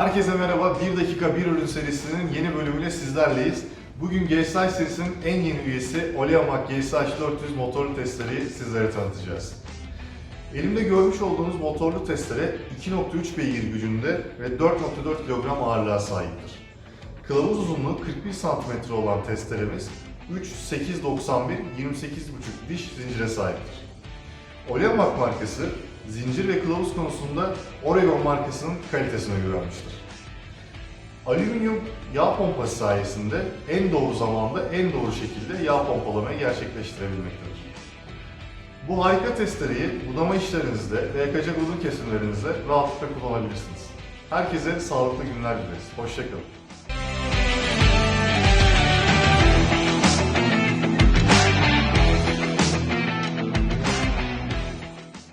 Herkese merhaba. 1 dakika 1 ürün serisinin yeni bölümüyle sizlerleyiz. Bugün GSI serisinin en yeni üyesi Oleamak GSH 400 motorlu testereyi sizlere tanıtacağız. Elimde görmüş olduğunuz motorlu testere 2.3 beygir gücünde ve 4.4 kilogram ağırlığa sahiptir. Kılavuz uzunluğu 41 cm olan testeremiz 3 8 91 28,5 diş zincire sahiptir. Oleamak markası zincir ve kılavuz konusunda Oregon markasının kalitesine güvenmiştir. Alüminyum yağ pompası sayesinde en doğru zamanda en doğru şekilde yağ pompalamayı gerçekleştirebilmektedir. Bu harika testereyi budama işlerinizde ve yakacak uzun kesimlerinizde rahatlıkla kullanabilirsiniz. Herkese sağlıklı günler dileriz. Hoşçakalın.